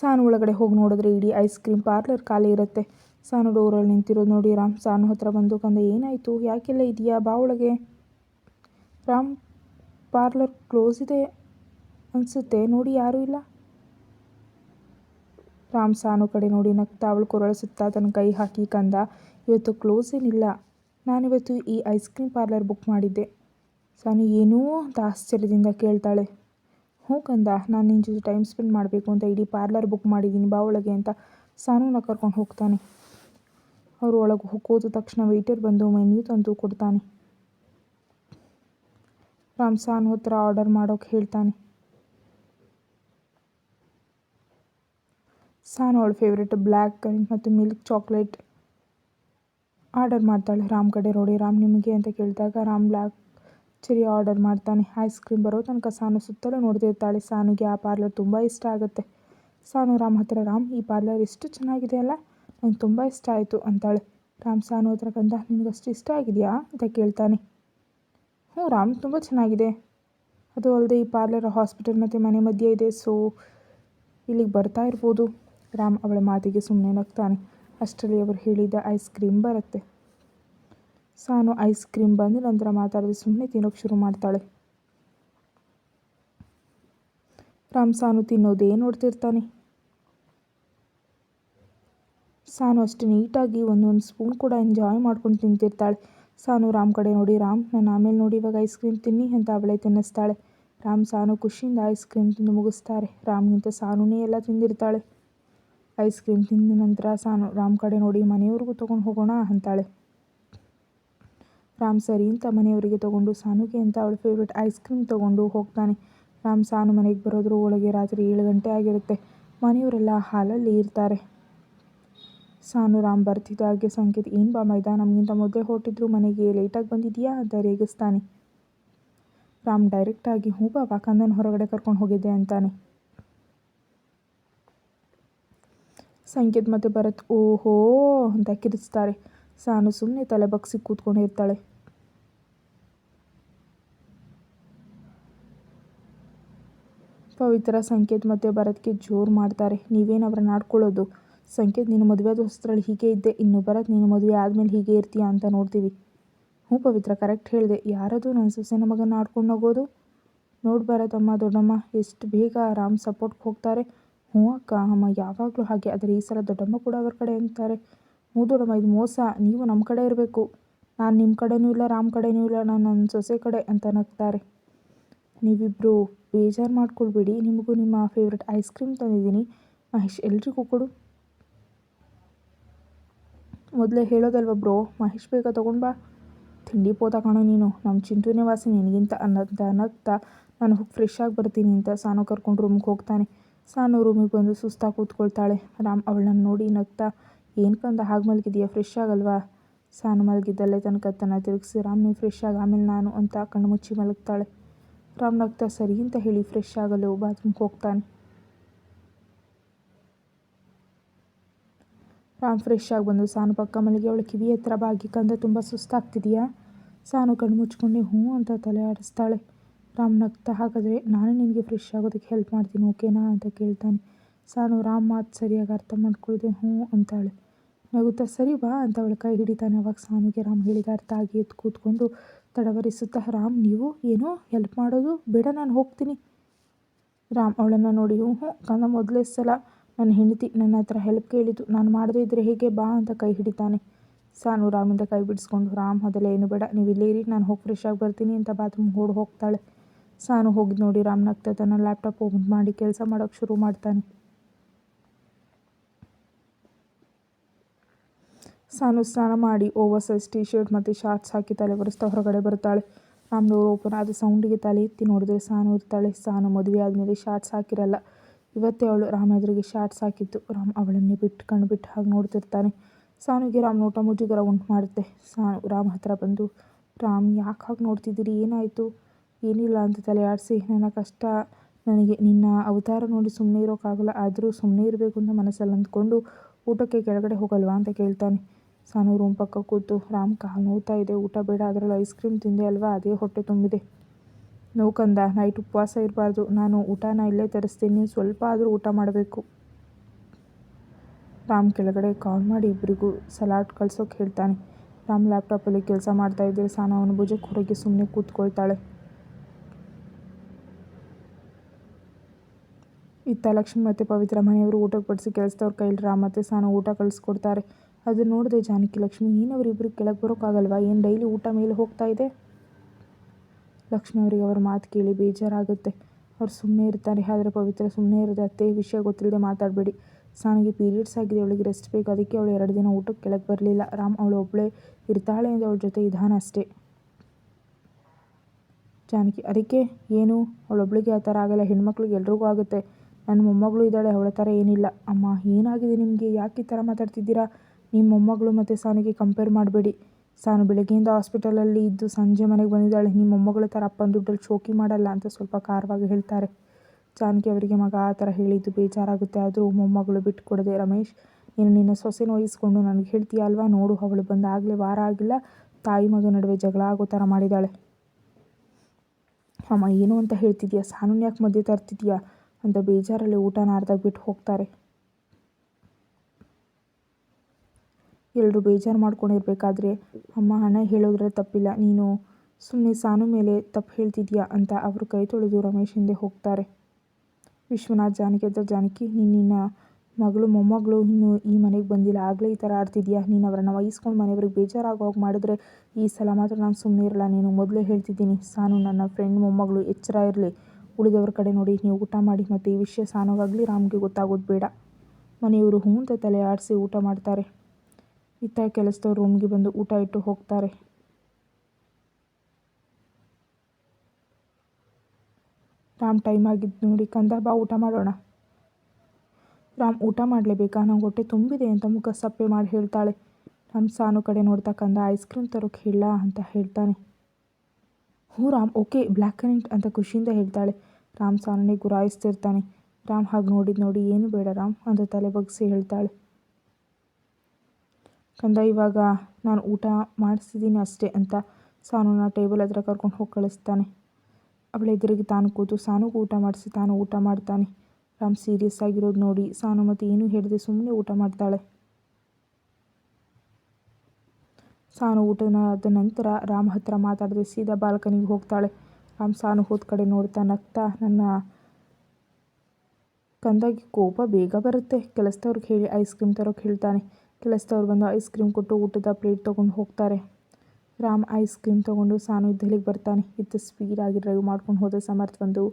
ಸಾನು ಒಳಗಡೆ ಹೋಗಿ ನೋಡಿದ್ರೆ ಇಡೀ ಐಸ್ ಕ್ರೀಮ್ ಪಾರ್ಲರ್ ಖಾಲಿ ಇರುತ್ತೆ. ಸಾನು ಡೋರಲ್ಲಿ ನಿಂತಿರೋದು ನೋಡಿ ರಾಮ್, ಸಾನು ಹತ್ರ ಬಂದು, ಕಂದ, ಏನಾಯಿತು? ಯಾಕೆಲ್ಲ ಇದೆಯಾ ಬಾ ಒಳಗೆ? ರಾಮ್, ಪಾರ್ಲರ್ ಕ್ಲೋಸ್ ಇದೆ ಅನಿಸುತ್ತೆ. ನೋಡಿ, ಯಾರೂ ಇಲ್ಲ. ರಾಮ್ ಸಾನು ಕಡೆ ನೋಡಿ ನಗ್ತಾ ಅವಳು ಕೊರಳು ಸುತ್ತ ತನ್ನ ಕೈ ಹಾಕಿ ಕಂದ, ಇವತ್ತು ಕ್ಲೋಸ್ ಏನಿಲ್ಲ. ನಾನಿವತ್ತು ಈ ಐಸ್ ಕ್ರೀಮ್ ಪಾರ್ಲರ್ ಬುಕ್ ಮಾಡಿದ್ದೆ. ಸಾನು, ಏನೂ ಅಂತ ಆಶ್ಚರ್ಯದಿಂದ ಕೇಳ್ತಾಳೆ. ಹ್ಞೂ ಕಂದ, ನಾನು ನಿನ್ನ ಜೊತೆ ಟೈಮ್ ಸ್ಪೆಂಡ್ ಮಾಡಬೇಕು ಅಂತ ಇಡೀ ಪಾರ್ಲರ್ ಬುಕ್ ಮಾಡಿದ್ದೀನಿ ಬಾ ಒಳಗೆ ಅಂತ ಸಾನುನ ಕರ್ಕೊಂಡು ಹೋಗ್ತಾನೆ. ಅವರು ಒಳಗೆ ಹೋಗೋದ ತಕ್ಷಣ ವೆಯ್ಟರ್ ಬಂದು ಮೆನ್ಯೂ ತಂದು ಕೊಡ್ತಾನೆ. ರಾಮ್ ಸಾನು ಹತ್ರ ಆರ್ಡರ್ ಮಾಡೋಕೆ ಹೇಳ್ತಾನೆ. ಸಾನು ಅವಳ ಫೇವ್ರೆಟ್ ಬ್ಲ್ಯಾಕ್ ಕರೆಂಟ್ ಮತ್ತು ಮಿಲ್ಕ್ ಚಾಕ್ಲೇಟ್ ಆರ್ಡರ್ ಮಾಡ್ತಾಳೆ ರಾಮ್ ಕಡೆ ರೋಡಿ ರಾಮ್ ನಿಮಗೆ ಅಂತ ಕೇಳಿದಾಗ ರಾಮ್ ಬ್ಲ್ಯಾಕ್ ಚೆರಿ ಆರ್ಡರ್ ಮಾಡ್ತಾನೆ. ಐಸ್ ಕ್ರೀಮ್ ಬರೋ ತನಕ ಸಾನು ಸುತ್ತಲೂ ನೋಡ್ತಿರ್ತಾಳೆ. ಸಾನುಗೆ ಆ ಪಾರ್ಲರ್ ತುಂಬ ಇಷ್ಟ ಆಗುತ್ತೆ. ಸಾನು, ರಾಮ್ ಹತ್ರ, ರಾಮ್, ಈ ಪಾರ್ಲರ್ ಎಷ್ಟು ಚೆನ್ನಾಗಿದೆ ಅಲ್ಲ? ನಂಗೆ ತುಂಬ ಇಷ್ಟ ಆಯಿತು ಅಂತಾಳೆ. ರಾಮ್, ಸಾನು ಹತ್ರ ಕಂದ ನಿನಗಷ್ಟು ಇಷ್ಟ ಆಗಿದೆಯಾ? ಅಂತ ಕೇಳ್ತಾನೆ. ಹ್ಞೂ ರಾಮ್, ತುಂಬ ಚೆನ್ನಾಗಿದೆ. ಅದು ಅಲ್ಲದೆ ಈ ಪಾರ್ಲರ್, ಹಾಸ್ಪಿಟಲ್ ಮತ್ತು ಮನೆ ಮಧ್ಯೆ ಇದೆ. ಸೊ, ಇಲ್ಲಿಗೆ ಬರ್ತಾ ಇರ್ಬೋದು. ರಾಮ್ ಅವಳ ಮಾತಿಗೆ ಸುಮ್ಮನೆ ನಗ್ತಾನೆ. ಅಷ್ಟರಲ್ಲಿ ಅವರು ಹೇಳಿದ ಐಸ್ ಕ್ರೀಮ್ ಬರುತ್ತೆ. ಸಾನು ಐಸ್ ಕ್ರೀಮ್ ಬಂದ ನಂತರ ಮಾತಾಡಿದ್ರೆ ಸುಮ್ಮನೆ ತಿನ್ನೋಕೆ ಶುರು ಮಾಡ್ತಾಳೆ. ರಾಮ್ ಸಾನು ತಿನ್ನೋದೇ ನೋಡ್ತಿರ್ತಾನೆ. ಸಾನು ಅಷ್ಟು ನೀಟಾಗಿ ಒಂದೊಂದು ಸ್ಪೂನ್ ಕೂಡ ಎಂಜಾಯ್ ಮಾಡ್ಕೊಂಡು ತಿಂತಿರ್ತಾಳೆ. ಸಾನು ರಾಮ್ ಕಡೆ ನೋಡಿ, ರಾಮ್, ನಾನು ಆಮೇಲೆ ನೋಡಿ, ಇವಾಗ ಐಸ್ ಕ್ರೀಮ್ ತಿನ್ನಿ ಅಂತ ಅವಳೇ ತಿನ್ನಿಸ್ತಾಳೆ. ರಾಮ್ ಸಾನು ಖುಷಿಯಿಂದ ಐಸ್ ಕ್ರೀಮ್ ತಿಂದು ಮುಗಿಸ್ತಾರೆ. ರಾಮ್ಗಿಂತ ಸಾನುನೇ ಎಲ್ಲ ತಿಂದಿರ್ತಾಳೆ. ಐಸ್ ಕ್ರೀಮ್ ತಿಂದ ನಂತರ ಸಾನು, ರಾಮ್ ಕಡೆ ನೋಡಿ, ಮನೆಯವ್ರಿಗೂ ತೊಗೊಂಡು ಹೋಗೋಣ ಅಂತಾಳೆ. ರಾಮ್ ಸರಿ ಅಂತ ಮನೆಯವರಿಗೆ ತಗೊಂಡು, ಸಾನುಗೆ ಅಂತ ಅವಳ ಫೇವ್ರೆಟ್ ಐಸ್ ಕ್ರೀಮ್ ತಗೊಂಡು ಹೋಗ್ತಾನೆ. ರಾಮ್ ಸಾನು ಮನೆಗೆ ಬರೋದ್ರ ಒಳಗೆ ರಾತ್ರಿ ಏಳು ಗಂಟೆ ಆಗಿರುತ್ತೆ. ಮನೆಯವರೆಲ್ಲ ಹಾಲಲ್ಲಿ ಇರ್ತಾರೆ. ಸಾನು ರಾಮ್ ಬರ್ತಿದ್ದ ಹಾಗೆ ಸಂಕೇತ್, ಏನು ಬಾ ಮೈದಾ, ನಮಗಿಂತ ಮೊದಲೇ ಹೊರಟಿದ್ರು ಮನೆಗೆ ಲೇಟಾಗಿ ಬಂದಿದೆಯಾ ಅಂತ ರೇಗಿಸ್ತಾನೆ. ರಾಮ್ ಡೈರೆಕ್ಟಾಗಿ ಹ್ಞೂ ಬಾ ಕಂದನ್ ಹೊರಗಡೆ ಕರ್ಕೊಂಡು ಹೋಗಿದ್ದೆ ಅಂತಾನೆ. ಸಂಕೇತ್ ಮತ್ತು ಭರತ್, ಓಹೋ ಅಂತ ಕಿರಿಸ್ತಾರೆ ಸಾನು ಸುಮ್ಮನೆ ತಲೆ ಬಗ್ಸಿ ಕೂತ್ಕೊಂಡಿರ್ತಾಳೆ ಪವಿತ್ರ ಸಂಕೇತ್ ಮತ್ತು ಭರತ್ಗೆ ಜೋರು ಮಾಡ್ತಾರೆ. ನೀವೇನು ಅವ್ರನ್ನ ಆಡ್ಕೊಳ್ಳೋದು? ಸಂಕೇತ್, ನೀನು ಮದುವೆ ಹೊಸದ್ರಲ್ಲಿ ಹೀಗೆ ಇದ್ದೆ. ಇನ್ನು ಭರತ್, ನೀನು ಮದುವೆ ಆದಮೇಲೆ ಹೀಗೆ ಇರ್ತೀಯಾ ಅಂತ ನೋಡ್ತೀವಿ. ಹ್ಞೂ ಪವಿತ್ರ, ಕರೆಕ್ಟ್ ಹೇಳಿದೆ. ಯಾರದು ನನ್ನ ಸೊಸೆನ ಮಗನ ಆಡ್ಕೊಂಡು ಹೋಗೋದು? ನೋಡಿ ಭರತಮ್ಮ ದೊಡ್ಡಮ್ಮ, ಎಷ್ಟು ಬೇಗ ರಾಮ್ ಸಪೋರ್ಟ್ಗೆ ಹೋಗ್ತಾರೆ. ಹ್ಞೂ ಅಕ್ಕ, ಅಮ್ಮ ಯಾವಾಗಲೂ ಹಾಗೆ. ಆದರೆ ಈ ಸಲ ದೊಡ್ಡಮ್ಮ ಕೂಡ ಅವ್ರ ಕಡೆ ಅಂತಾರೆ. ಹ್ಞೂ ಇದು ಮೋಸ. ನೀವು ನಮ್ಮ ಕಡೆ ಇರಬೇಕು. ನಾನು ನಿಮ್ಮ ಕಡೆನೂ ಇಲ್ಲ, ರಾಮ್ ಕಡೆನೂ ಇಲ್ಲ, ನಾನು ನನ್ನ ಸೊಸೆ ಕಡೆ ಅಂತ ನಗ್ತಾರೆ. ನೀವಿಬ್ಬರು ಬೇಜಾರು ಮಾಡ್ಕೊಳ್ಬೇಡಿ. ನಿಮಗೂ ನಿಮ್ಮ ಫೇವ್ರೆಟ್ ಐಸ್ ಕ್ರೀಮ್ ತಂದಿದ್ದೀನಿ. ಮಹೇಶ್, ಎಲ್ರಿಗೂ ಕೊಡು. ಮೊದಲೇ ಹೇಳೋದಲ್ವ ಬ್ರೋ, ಮಹೇಶ್ ಬೇಗ ತೊಗೊಂಡು ಬಾ. ತಿಂಡಿ ಪೋತ ಕಾಣೋ ನೀನು. ನಮ್ಮ ಚಿಂಟುನೇ ವಾಸಿ ನಿನಗಿಂತ ಅನ್ನಂತ ನಗ್ತಾ ನಾನು ಹೋಗಿ ಫ್ರೆಶ್ ಆಗಿ ಬರ್ತೀನಿ ಅಂತ ಸಾನು ಕರ್ಕೊಂಡು ರೂಮ್ಗೆ ಹೋಗ್ತಾನೆ. ಸಾನು ರೂಮಿಗೆ ಬಂದು ಸುಸ್ತಾಗಿ ಕೂತ್ಕೊಳ್ತಾಳೆ. ರಾಮ್ ಅವಳನ್ನ ನೋಡಿ ನಗ್ತಾ ಏನು ಕಂದ? ಹಾಗೆ ಮಲಗಿದೆಯಾ? ಫ್ರೆಶ್ ಆಗಲ್ವಾ? ಸಾನು ಮಲಗಿದ್ದಲ್ಲೇ ತನ್ನ ಕತ್ತನ್ನು ತಿರುಗಿಸಿ, ರಾಮ್ ನೀವು ಫ್ರೆಶ್ ಆಗಿ, ಆಮೇಲೆ ನಾನು ಅಂತ ಕಣ್ಣು ಮುಚ್ಚಿ ಮಲಗ್ತಾಳೆ. ರಾಮ್ ನಗ್ತಾ ಸರಿ ಅಂತ ಹೇಳಿ ಫ್ರೆಶ್ ಆಗಲು ಬಾತ್ರೂಮ್ಗೆ ಹೋಗ್ತಾನೆ. ರಾಮ್ ಫ್ರೆಶ್ ಆಗಿ ಬಂದು ಸಾನು ಪಕ್ಕ ಮಲಗಿ, ಅವಳು ಕಿವಿ ಹತ್ರ ಬಾಗಿ, ಕಂದ ತುಂಬ ಸುಸ್ತಾಗ್ತಿದೆಯಾ? ಸಾನು ಕಣ್ಣು ಮುಚ್ಕೊಂಡು, ಹ್ಞೂ ಅಂತ ತಲೆ ಆಡಿಸ್ತಾಳೆ. ರಾಮ್ ನಗ್ತಾ ಹಾಗಾದರೆ ನಾನು ನಿನಗೆ ಫ್ರೆಶ್ ಆಗೋದಕ್ಕೆ ಹೆಲ್ಪ್ ಮಾಡ್ತೀನಿ ಓಕೆನಾ ಅಂತ ಕೇಳ್ತಾನೆ. ಸಾನು, ರಾಮ್, ಮಾತು ಸರಿಯಾಗಿ ಅರ್ಥ ಮಾಡ್ಕೊಳ್ದೆ, ಹ್ಞೂ ಅಂತಾಳೆ. ನಗುತ್ತಾ, ಸರಿ ಬಾ ಅಂತ ಅವಳ ಕೈ ಹಿಡಿತಾನೆ. ಅವಾಗ ಸ್ವಾಮಿಗೆ ರಾಮ್ ಹೇಳಿದ ಅರ್ಥ ಆಗಿ ಎದ್ದು ಕೂತ್ಕೊಂಡು ತಡವರಿಸುತ್ತಾ, ರಾಮ್, ನೀವು ಏನು ಹೆಲ್ಪ್ ಮಾಡೋದು ಬೇಡ, ನಾನು ಹೋಗ್ತೀನಿ. ರಾಮ್ ಅವಳನ್ನು ನೋಡಿ ಹ್ಞೂ ಹ್ಞೂ ಕಂದ ಮೊದಲೇ ಸಲ ನನ್ನ ಹೆಂಡತಿ ನನ್ನ ಹತ್ರ ಹೆಲ್ಪ್ ಕೇಳಿದ್ದು. ನಾನು ಮಾಡದೇ ಇದ್ದರೆ ಹೇಗೆ ಬಾ ಅಂತ ಕೈ ಹಿಡಿತಾನೆ. ಸಾನು ರಾಮಿಂದ ಕೈ ಬಿಡಿಸ್ಕೊಂಡು, ರಾಮ್ ಅದೆಲ್ಲ ಏನು ಬೇಡ, ನೀವು ಇಲ್ಲೇ ಇರಿ, ನಾನು ಹೋಗಿ ಫ್ರೆಶ್ ಆಗಿ ಬರ್ತೀನಿ ಅಂತ ಬಾತ್ರೂಮ್ ಓಡಿ ಹೋಗ್ತಾಳೆ. ಸಾನು ಹೋಗಿ ನೋಡಿ, ರಾಮ್ ನಗ್ತಾ ತನ್ನ ಲ್ಯಾಪ್ಟಾಪ್ ಓಪನ್ ಮಾಡಿ, ಕೆಲಸ ಮಾಡೋಕ್ಕೆ ಶುರು ಮಾಡ್ತಾನೆ. ಸಾನು ಸ್ನಾನ ಮಾಡಿ ಓವರ್ ಸೈಜ್ ಟಿ ಶರ್ಟ್ ಮತ್ತು ಶಾರ್ಟ್ಸ್ ಹಾಕಿ ತಲೆ ಬರೆಸ್ತಾ ಹೊರಗಡೆ ಬರ್ತಾಳೆ ಡೋರ್ ಓಪನ್ ಆದ ಸೌಂಡಿಗೆ ತಲೆ ಎತ್ತಿ ನೋಡಿದ್ರೆ ಸಾನು ಇರ್ತಾಳೆ. ಸಾನು ಮದುವೆ ಆದಮೇಲೆ ಶಾರ್ಟ್ಸ್ ಹಾಕಿರಲ್ಲ. ಇವತ್ತೇ ಅವಳು ರಾಮ ಎದುರಿಗೆ ಶಾರ್ಟ್ಸ್ ಹಾಕಿತ್ತು ರಾಮ್ ಅವಳನ್ನೇ ಬಿಟ್ಟು ಕಣ್ಣು ಬಿಟ್ಟು ಹಾಗೆ ನೋಡ್ತಿರ್ತಾನೆ. ಸಾನುಗೆ ರಾಮ್ ನೋಟ ಮುಜುಗರ ಉಂಟು ಮಾಡುತ್ತೆ. ಸಾನು, ರಾಮ್ ಹತ್ರ ಬಂದು, ರಾಮ್, ಯಾಕೆ ಹಾಗೆ ನೋಡ್ತಿದ್ದೀರಿ? ಏನಾಯಿತು? ಏನಿಲ್ಲ ಅಂತ ತಲೆ ಆಡಿಸಿ, ನನ್ನ ಕಷ್ಟ ನನಗೆ ನಿನ್ನ ಅವತಾರ ನೋಡಿ ಸುಮ್ಮನೆ ಇರೋಕ್ಕಾಗಲ್ಲ. ಆದರೂ ಸುಮ್ಮನೆ ಇರಬೇಕು ಅಂತ ಮನಸ್ಸಲ್ಲಿ ಅಂದ್ಕೊಂಡು ಊಟಕ್ಕೆ ಕೆಳಗಡೆ ಹೋಗಲ್ವಾ? ಅಂತ ಕೇಳ್ತಾನೆ. ಸಾನು ರೂಮ್ ಪಕ್ಕ ಕೂತು, ರಾಮ್, ಕಾಲು ನೋವ್ತಾ ಇದೆ, ಊಟ ಬೇಡ, ಅದರಲ್ಲಿ ಐಸ್ ಕ್ರೀಮ್ ತಿಂದೆ ಅಲ್ವಾ? ಅದೇ ಹೊಟ್ಟೆ ತುಂಬಿದೆ. ನೋವು ಕಂದ, ನೈಟ್ ಉಪವಾಸ ಇರಬಾರ್ದು. ನಾನು ಊಟನ ಇಲ್ಲೇ ತರಿಸ್ತೀನಿ, ಸ್ವಲ್ಪ ಆದರೂ ಊಟ ಮಾಡಬೇಕು. ರಾಮ್ ಕೆಳಗಡೆ ಕಾಲ್ ಮಾಡಿ ಇಬ್ಬರಿಗೂ ಸಲಾಡ್ ಕಳ್ಸೋಕೆ ಹೇಳ್ತಾನೆ. ರಾಮ್, ಲ್ಯಾಪ್ಟಾಪಲ್ಲಿ ಕೆಲಸ ಮಾಡ್ತಾ ಇದ್ದರೆ. ಸಾನು ಅವನ ಭುಜಕ್ಕೆ ಹೊರಗೆ ಸುಮ್ಮನೆ ಕೂತ್ಕೊಳ್ತಾಳೆ. ಇತ್ತ ಲಕ್ಷ್ಮಿ ಮತ್ತು ಪವಿತ್ರ ಮನೆಯವರು ಊಟಕ್ಕೆ ಬಡಿಸಿ ಕೆಲಸದವ್ರ ಕೈಲಿ ರಾಮ್ ಮತ್ತು ಸಾನು ಊಟ ಕಳಿಸ್ಕೊಡ್ತಾರೆ. ಅದನ್ನ ನೋಡಿದೆ ಜಾನಕಿ ಲಕ್ಷ್ಮಿ ಏನವರಿಬ್ಬರು ಕೆಳಗೆ ಬರೋಕ್ಕಾಗಲ್ವಾ? ಏನು ಡೈಲಿ ಊಟ ಮೇಲೆ ಹೋಗ್ತಾ ಇದೆ? ಲಕ್ಷ್ಮಿ ಅವರಿಗೆ ಅವ್ರ ಮಾತು ಕೇಳಿ ಬೇಜಾರಾಗುತ್ತೆ. ಅವ್ರು ಸುಮ್ಮನೆ ಇರ್ತಾರೆ, ಆದರೆ ಪವಿತ್ರ ಸುಮ್ಮನೆ ಇರದೆ ಅತ್ತೆ, ವಿಷಯ ಗೊತ್ತಿಲ್ಲದೆ ಮಾತಾಡಬೇಡಿ. ಸಾನಿಗೆ ಪೀರಿಯಡ್ಸ್ ಆಗಿದೆ, ಅವಳಿಗೆ ರೆಸ್ಟ್ ಬೇಕು. ಅದಕ್ಕೆ ಅವಳು ಎರಡು ದಿನ ಊಟಕ್ಕೆ ಕೆಳಗೆ ಬರಲಿಲ್ಲ. ರಾಮ್ ಅವಳು ಒಬ್ಬಳೇ ಇರ್ತಾಳೆ ಅಂತ ಅವಳ ಜೊತೆ ವಿಧಾನ ಅಷ್ಟೇ. ಜಾನಕಿ, ಅದಕ್ಕೆ ಏನು? ಅವಳೊಬ್ಳಿಗೆ ಆ ಥರ ಆಗಲ್ಲ. ಹೆಣ್ಮಕ್ಳಿಗೆ ಎಲ್ರಿಗೂ ಆಗುತ್ತೆ. ನನ್ನ ಮೊಮ್ಮಗಳು ಇದ್ದಾಳೆ, ಅವಳ ಥರ ಏನಿಲ್ಲ. ಅಮ್ಮ, ಏನಾಗಿದೆ ನಿಮಗೆ? ಯಾಕೆ ಈ ಥರ ಮಾತಾಡ್ತಿದ್ದೀರಾ? ನಿಮ್ಮ ಮೊಮ್ಮಗಳು ಮತ್ತು ಸಾನಿಗೆ ಕಂಪೇರ್ ಮಾಡಬೇಡಿ. ಸಾನು ಬೆಳಗ್ಗೆಯಿಂದ ಹಾಸ್ಪಿಟಲಲ್ಲಿ ಇದ್ದು ಸಂಜೆ ಮನೆಗೆ ಬಂದಿದ್ದಾಳೆ. ನಿಮ್ಮ ಮೊಮ್ಮಗಳ ಥರ ಅಪ್ಪನ ದುಡ್ಡಲ್ಲಿ ಶೋಕಿ ಮಾಡಲ್ಲ ಅಂತ ಸ್ವಲ್ಪ ಖಾರವಾಗಿ ಹೇಳ್ತಾರೆ. ಜಾನಕಿ ಅವರಿಗೆ ಮಗ ಆ ಥರ ಹೇಳಿದ್ದು ಬೇಜಾರಾಗುತ್ತೆ. ಆದರೂ ಮೊಮ್ಮಗಳು ಬಿಟ್ಟು ಕೊಡದೆ ರಮೇಶ್, ನೀನು ನಿನ್ನ ಸೊಸೆನ ವಹಿಸ್ಕೊಂಡು ನನಗೆ ಹೇಳ್ತೀಯ ಅಲ್ವಾ? ನೋಡು, ಅವಳು ಬಂದಾಗಲೇ ವಾರ ಆಗಿಲ್ಲ. ತಾಯಿ ಮಗ ನಡುವೆ ಜಗಳ ಆಗೋ ಥರ ಮಾಡಿದ್ದಾಳೆ. ಅಮ್ಮ, ಏನು ಅಂತ ಹೇಳ್ತಿದ್ಯಾ? ಸಾನು ಯಾಕೆ ಮಧ್ಯೆ ತರ್ತಿದ್ಯಾ? ಅಂತ ಬೇಜಾರಲ್ಲಿ ಊಟನ ಅರ್ಧಾಗ ಬಿಟ್ಟು ಹೋಗ್ತಾರೆ. ಎಲ್ಲರೂ ಬೇಜಾರು ಮಾಡ್ಕೊಂಡಿರ್ಬೇಕಾದ್ರೆ, ಅಮ್ಮ, ಹಣ ಹೇಳೋದ್ರಲ್ಲಿ ತಪ್ಪಿಲ್ಲ. ನೀನು ಸುಮ್ಮನೆ ಸಾನು ಮೇಲೆ ತಪ್ಪು ಹೇಳ್ತಿದ್ಯಾ? ಅಂತ ಅವರು ಕೈ ತೊಳೆದು ರಮೇಶ್ ಹಿಂದೆ ಹೋಗ್ತಾರೆ. ವಿಶ್ವನಾಥ್ ಜಾನಕಿ ಹತ್ರ ಜಾನಕಿ, ನೀನು ನಿನ್ನ ಮಗಳು, ಮೊಮ್ಮಗಳು ಇನ್ನೂ ಈ ಮನೆಗೆ ಬಂದಿಲ್ಲ. ಆಗಲೇ ಈ ಥರ ಆಡ್ತಿದ್ಯಾ? ನೀನು ಅವರನ್ನು ವಹಿಸ್ಕೊಂಡು ಮನೆಯವ್ರಿಗೆ ಬೇಜಾರಾಗೋ ಹೋಗಿ ಮಾಡಿದ್ರೆ ಈ ಸಲ ಮಾತ್ರ ನಾನು ಸುಮ್ಮನೆ ಇರಲ್ಲ ನೀನು ಮೊದಲೇ ಹೇಳ್ತಿದ್ದೀನಿ, ಸಾನು ನನ್ನ ಫ್ರೆಂಡ್ ಮೊಮ್ಮಗಳು ಎಚ್ಚರ ಇರಲಿ. ಉಳಿದವ್ರ ಕಡೆ ನೋಡಿ, ನೀವು ಊಟ ಮಾಡಿ ಮತ್ತು ಈ ವಿಷಯ ಸಾನುಗಾಗಲಿ ರಾಮ್ಗೆ ಗೊತ್ತಾಗೋದು ಬೇಡ. ಮನೆಯವರು ಹೂಂತ ತಲೆ ಆಡಿಸಿ ಊಟ ಮಾಡ್ತಾರೆ. ಇತ್ತ ಕೆಲಸದವ್ರು ರೂಮ್ಗೆ ಬಂದು ಊಟ ಇಟ್ಟು ಹೋಗ್ತಾರೆ. ರಾಮ್ ಟೈಮ್ ಆಗಿದ್ದು ನೋಡಿ, ಕಂದ ಬಾ, ಊಟ ಮಾಡೋಣ. ರಾಮ್, ಊಟ ಮಾಡಲೇಬೇಕಾ? ನಂಗೆ ಹೊಟ್ಟೆ ತುಂಬಿದೆ ಅಂತ ಮುಖ ಸಪ್ಪೆ ಮಾಡಿ ಹೇಳ್ತಾಳೆ. ರಾಮ್ ಸಾನು ಕಡೆ ನೋಡ್ತಾ ಕಂದ ಐಸ್ ಕ್ರೀಮ್ ತರೋಕೆ ಹೇಳ ಅಂತ ಹೇಳ್ತಾನೆ. ಹ್ಞೂ ರಾಮ್, ಓಕೆ ಬ್ಲ್ಯಾಕ್ ಕರೆಂಟ್ ಅಂತ ಖುಷಿಯಿಂದ ಹೇಳ್ತಾಳೆ. ರಾಮ್ ಸಾನನೇ ಗುರಾಯಿಸ್ತಿರ್ತಾನೆ. ರಾಮ್ ಹಾಗೆ ನೋಡಿದ್ದು ನೋಡಿ, ಏನು ಬೇಡ ರಾಮ್ ಅಂತ ತಲೆ ಬಗ್ಸಿ ಹೇಳ್ತಾಳೆ. ಕಂದ, ಇವಾಗ ನಾನು ಊಟ ಮಾಡಿಸಿದ್ದೀನಿ ಅಷ್ಟೇ ಅಂತ ಸಾನುನ ಟೇಬಲ್ ಹತ್ರ ಕರ್ಕೊಂಡು ಹೋಗಿ ಕಳಿಸ್ತಾನೆ. ಅವಳ ಎದುರಿಗೆ ತಾನು ಕೂತು ಸಾನುಗೂ ಊಟ ಮಾಡಿಸಿ, ತಾನು ಊಟ ಮಾಡ್ತಾನೆ. ರಾಮ್ ಸೀರಿಯಸ್ ಆಗಿರೋದು ನೋಡಿ ಸಾನು ಮತ್ತು ಏನೂ ಹೇಳಿದೆ ಸುಮ್ಮನೆ ಊಟ ಮಾಡ್ತಾಳೆ. ಸಾನು ಊಟನ ಆದ ನಂತರ ರಾಮ್ ಹತ್ರ ಮಾತಾಡಿದ್ರೆ ಸೀದಾ ಬಾಲ್ಕನಿಗೆ ಹೋಗ್ತಾಳೆ. ರಾಮ್ ಸಾನು ಹೋದ ಕಡೆ ನೋಡ್ತಾ ನಗ್ತಾ ನನ್ನ ಕಂದಾಗಿ ಕೋಪ ಬೇಗ ಬರುತ್ತೆ. ಕೆಲಸದವ್ರಿಗೆ ಹೇಳಿ ಐಸ್ ಕ್ರೀಮ್ ತರೋಕೆ ಹೇಳ್ತಾನೆ. ಕೆಲಸದವ್ರು ಬಂದು ಐಸ್ ಕ್ರೀಮ್ ಕೊಟ್ಟು ಊಟದ ಪ್ಲೇಟ್ ತೊಗೊಂಡು ಹೋಗ್ತಾರೆ. ರಾಮ್ ಐಸ್ ಕ್ರೀಮ್ ತೊಗೊಂಡು ಸಾನು ಇದ್ದಲ್ಲಿಗೆ ಬರ್ತಾನೆ. ಇತ್ತು ಸ್ಪೀಡಾಗಿ ಡ್ರೈವ್ ಮಾಡ್ಕೊಂಡು ಹೋದ ಸಮರ್ಥ ಬಂದು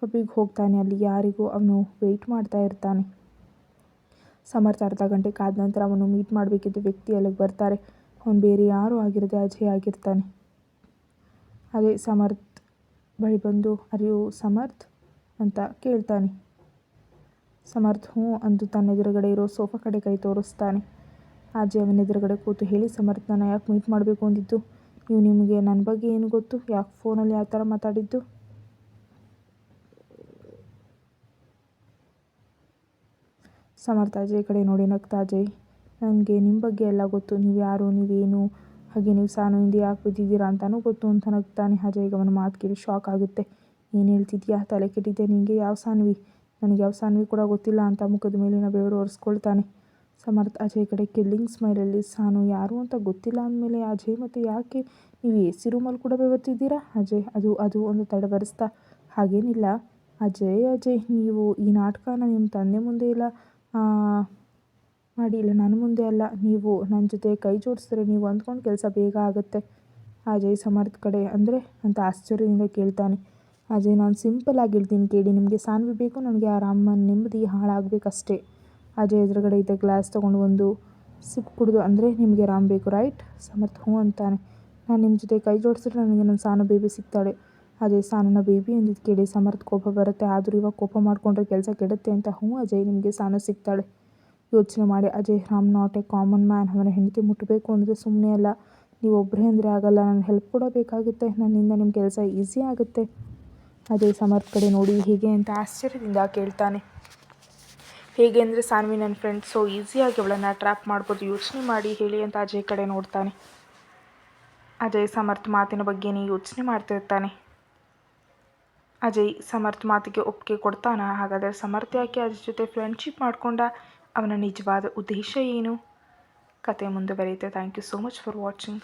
ಪಬ್ಬಿಗೆ ಹೋಗ್ತಾನೆ. ಅಲ್ಲಿ ಯಾರಿಗೂ ಅವನು ವೆಯ್ಟ್ ಮಾಡ್ತಾ ಇರ್ತಾನೆ. ಸಮರ್ಥ ಅರ್ಧ ಗಂಟೆ ಕಾದ ನಂತರ ಅವನು ಮೀಟ್ ಮಾಡಬೇಕಿದ್ದ ವ್ಯಕ್ತಿ ಅಲ್ಲಿಗೆ ಬರ್ತಾರೆ. ಅವನು ಬೇರೆ ಯಾರೂ ಆಗಿರದೆ ಅಜಯ್ ಆಗಿರ್ತಾನೆ. ಅದೇ ಸಮರ್ಥ್ ಬಳಿ ಬಂದು ಅರಿವು ಸಮರ್ಥ್? ಅಂತ ಕೇಳ್ತಾನೆ. ಸಮರ್ಥ್ ಹ್ಞೂ ಅಂದು ತನ್ನ ಎದುರುಗಡೆ ಇರೋ ಸೋಫಾ ಕಡೆ ಕೈ ತೋರಿಸ್ತಾನೆ. ಅಜಯ್ ಅವನ ಎದುರುಗಡೆ ಕೂತು ಹೇಳಿ ಸಮರ್ಥ್ ನಾನು ಯಾಕೆ ಮೀಟ್ ಮಾಡಬೇಕು ಅಂದಿದ್ದು? ನೀವು ನಿಮಗೆ ನನ್ನ ಬಗ್ಗೆ ಏನು ಗೊತ್ತು? ಯಾಕೆ ಫೋನಲ್ಲಿ ಯಾವ ಥರ ಮಾತಾಡಿದ್ದು? ಸಮರ್ಥ, ಅಜಯ್ ಕಡೆ ನೋಡಿ ನಗ್ತಾ, ಅಜಯ್, ನನಗೆ ನಿಮ್ಮ ಬಗ್ಗೆ ಎಲ್ಲ ಗೊತ್ತು. ನೀವು ಯಾರು ನೀವೇನು ಹಾಗೆ ನೀವು ಸಾನು ಹಿಂದೆ ಯಾಕೆ ಬಿದ್ದಿದ್ದೀರಾ ಅಂತಲೂ ಗೊತ್ತು ಅಂತ ನಗ್ತಾನೆ ಅಜಯ್ಗೆ ಅವನ ಮಾತು ಕೇಳಿ ಶಾಕ್ ಆಗುತ್ತೆ. ಏನು ಹೇಳ್ತಿದ್ಯಾ? ತಲೆ ಕೆಟ್ಟಿದ್ದೆ. ನಿಮಗೆ ಯಾವ ಸಾನ್ವಿ? ನನಗೆ ಯಾವ ಸಾನ್ವಿ ಕೂಡ ಗೊತ್ತಿಲ್ಲ ಅಂತ ಮುಖದ ಮೇಲಿನ ಬೆವರು ಒರೆಸ್ಕೊಳ್ತಾನೆ. ಸಮರ್ಥ ಅಜಯ್ ಕಡೆ ಕಿಲ್ಲಿಂಗ್ ಸ್ಮೈಲಲ್ಲಿ ಸಾನು ಯಾರು ಅಂತ ಗೊತ್ತಿಲ್ಲ ಅಂದಮೇಲೆ ಅಜಯ್ ಮತ್ತು ಯಾಕೆ ನೀವು ಎ ಸಿ ರೂಮಲ್ಲಿ ಕೂಡ ಬರ್ತಿದ್ದೀರಾ ಅಜಯ್, ಅದು ಅದು ಒಂದು ತಡಬರಿಸ್ತಾ ಹಾಗೇನಿಲ್ಲ. ಅಜಯ್ ಅಜಯ್, ನೀವು ಈ ನಾಟಕನ ನಿಮ್ಮ ತಂದೆ ಮುಂದೆ ಇಲ್ಲ ಮಾಡಿ ಇಲ್ಲ, ನನ್ನ ಮುಂದೆ ಅಲ್ಲ. ನೀವು ನನ್ನ ಜೊತೆ ಕೈ ಜೋಡಿಸಿದ್ರೆ ನೀವು ಅಂದ್ಕೊಂಡು ಕೆಲಸ ಬೇಗ ಆಗುತ್ತೆ. ಅಜಯ್ ಸಮರ್ಥ್ ಕಡೆ ಅಂದರೆ ಅಂತ ಆಶ್ಚರ್ಯದಿಂದ ಕೇಳ್ತಾನೆ. ಅಜಯ್, ನಾನು ಸಿಂಪಲ್ ಆಗಿ ಹೇಳ್ತೀನಿ ಕೇಳಿ, ನಿಮಗೆ ಸಾನ್ವಿ ಬೇಕು, ನನಗೆ ಆರಾಮ ನೆಮ್ಮದಿ ಹಾಳಾಗಬೇಕಷ್ಟೇ. ಅಜಯ್ ಎದುರುಗಡೆ ಇದ್ದ ಗ್ಲಾಸ್ ತೊಗೊಂಡು ಒಂದು ಸಿಪ್ ಕುಡಿದು, ಅಂದರೆ ನಿಮಗೆ ರಾಮ್ ಬೇಕು, ರೈಟ್? ಸಮರ್ಥ, ಹ್ಞೂ ಅಂತಾನೆ. ನಾನು ನಿಮ್ಮ ಜೊತೆ ಕೈ ಜೋಡಿಸಿದ್ರೆ ನನಗೆ ನನ್ನ ಸಾನು ಬೇಬಿ ಸಿಗ್ತಾಳೆ. ಅಜಯ್ ಸಾನನ ಬೇಬಿ ಅಂದಿದ್ದು ಕೇಳಿ ಸಮರ್ಥ ಕೋಪ ಬರುತ್ತೆ. ಆದರೂ ಇವಾಗ ಕೋಪ ಮಾಡಿಕೊಂಡ್ರೆ ಕೆಲಸ ಕೆಡುತ್ತೆ ಅಂತ, ಹ್ಞೂ ಅಜಯ್, ನಿಮಗೆ ಸಾನು ಸಿಗ್ತಾಳೆ. ಯೋಚನೆ ಮಾಡಿ, Ajay, Ram not a common man. ಅವನ ಹೆಂಡತಿ ಮುಟ್ಟಬೇಕು ಅಂದರೆ ಸುಮ್ಮನೆ ಅಲ್ಲ. ನೀವು ಒಬ್ಬರೇ ಅಂದರೆ ಆಗಲ್ಲ. ನಾನು ಹೆಲ್ಪ್ ಕೂಡ ಬೇಕಾಗುತ್ತೆ. ನನ್ನಿಂದ ನಿಮ್ಮ ಕೆಲಸ ಈಸಿ ಆಗುತ್ತೆ. ಅಜಯ್ ಸಮರ್ಥ ಕಡೆ ನೋಡಿ, ಹೀಗೆ? ಅಂತ ಆಶ್ಚರ್ಯದಿಂದ ಕೇಳ್ತಾನೆ. ಹೇಗೆ ಅಂದರೆ ಸಾನ್ವಿ ನನ್ನ ಫ್ರೆಂಡ್ ಸೊ ಈಸಿಯಾಗಿ ಅವಳನ್ನು ಟ್ರ್ಯಾಪ್ ಮಾಡ್ಬೋದು. ಯೋಚನೆ ಮಾಡಿ ಹೇಳಿ ಅಂತ ಅಜಯ್ ಕಡೆ ನೋಡ್ತಾನೆ. ಅಜಯ್ ಸಮರ್ಥ ಮಾತಿನ ಬಗ್ಗೆನೇ ಯೋಚನೆ ಮಾಡ್ತಿರ್ತಾನೆ. ಅಜಯ್ ಸಮರ್ಥ ಮಾತಿಗೆ ಒಪ್ಪಿಗೆ ಕೊಡ್ತಾನ? ಹಾಗಾದರೆ ಸಮರ್ಥ ಯಾಕೆ ಅಜಯ್ ಜೊತೆ ಫ್ರೆಂಡ್ಶಿಪ್ ಮಾಡಿಕೊಂಡ? ಅವನ ನಿಜವಾದ ಉದ್ದೇಶ ಏನು? ಕತೆ ಮುಂದುವರಿಯುತ್ತೆ. Thank you so much for watching